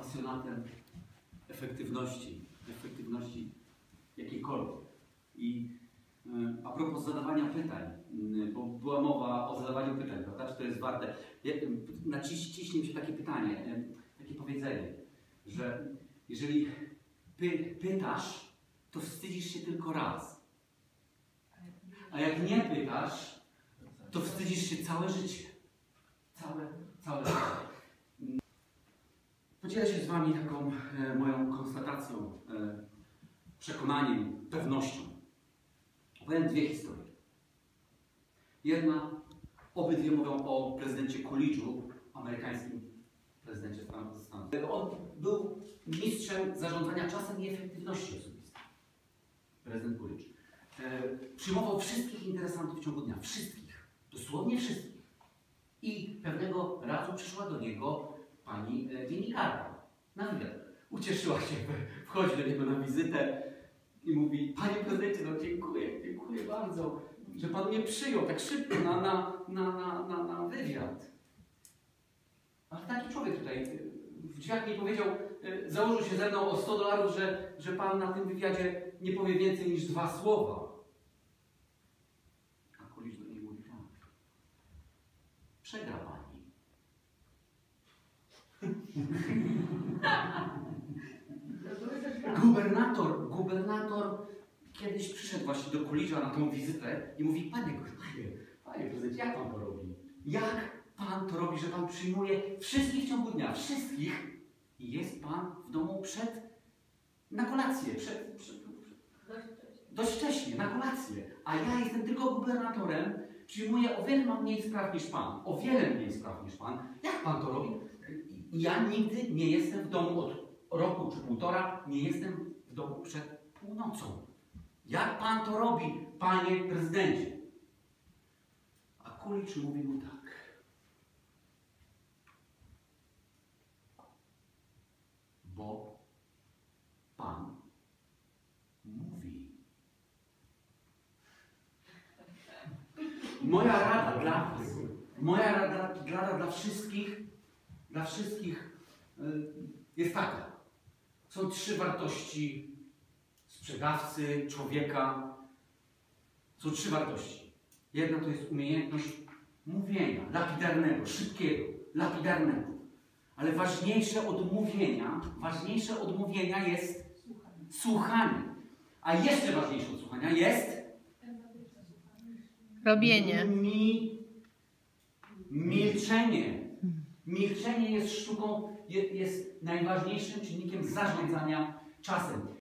pasjonatem efektywności, efektywności jakiejkolwiek. I y, a propos zadawania pytań, y, bo była mowa o zadawaniu pytań, prawda? Czy to jest warte? Ja- Naciś, ciśnie mi się takie pytanie, y, takie powiedzenie, że jeżeli py, pytasz, to wstydzisz się tylko raz. A jak nie pytasz, to wstydzisz się całe życie. Całe, całe życie. Podzielę się z Wami taką e, moją konstatacją, e, przekonaniem, pewnością. Powiem dwie historie. Jedna, obydwie mówią o prezydencie Coolidge'u, amerykańskim prezydencie Stanów. Stanów. On był mistrzem zarządzania czasem i efektywności osobistej. Prezydent Coolidge. E, przyjmował wszystkich interesantów w ciągu dnia. Wszystkich. Dosłownie wszystkich. I pewnego razu przyszła do niego pani e, dziennikarka na wywiad. Ucieszyła się, wchodzi do niego na wizytę i mówi, panie prezydencie, no dziękuję, dziękuję bardzo, że pan mnie przyjął tak szybko na, na, na, na, na, na wywiad. Ale taki człowiek tutaj e, w drzwiach mi powiedział, e, założył się ze mną o 100 dolarów, że, że pan na tym wywiadzie nie powie więcej niż dwa słowa. A Kulisz do niej mówi tak. Przegra pani. Gubernator, gubernator kiedyś przyszedł właśnie do Kulidża na tą wizytę i mówi, panie, panie, panie prezydencie, jak pan to robi? Jak pan to robi, że pan przyjmuje wszystkich w ciągu dnia, wszystkich i jest pan w domu przed, na kolację, przed, przed, dość wcześnie, na kolację, a ja jestem tylko gubernatorem, przyjmuję o wiele mniej spraw niż pan, o wiele mniej spraw niż pan. Jak pan to robi? Ja nigdy nie jestem w domu od roku czy półtora, nie jestem w domu przed północą. Jak pan to robi, panie prezydencie? A Kulicz mówi mu tak. Bo pan mówi. Moja rada dla was, moja rada, rada dla wszystkich, dla wszystkich y, jest taka. Są trzy wartości sprzedawcy, człowieka. Są trzy wartości. Jedna to jest umiejętność mówienia, lapidarnego, szybkiego, lapidarnego. Ale ważniejsze od mówienia, ważniejsze od mówienia jest słuchanie. A jeszcze ważniejsze od słuchania jest Robienie. Mi, milczenie. Milczenie jest sztuką, je- jest najważniejszym czynnikiem zarządzania czasem.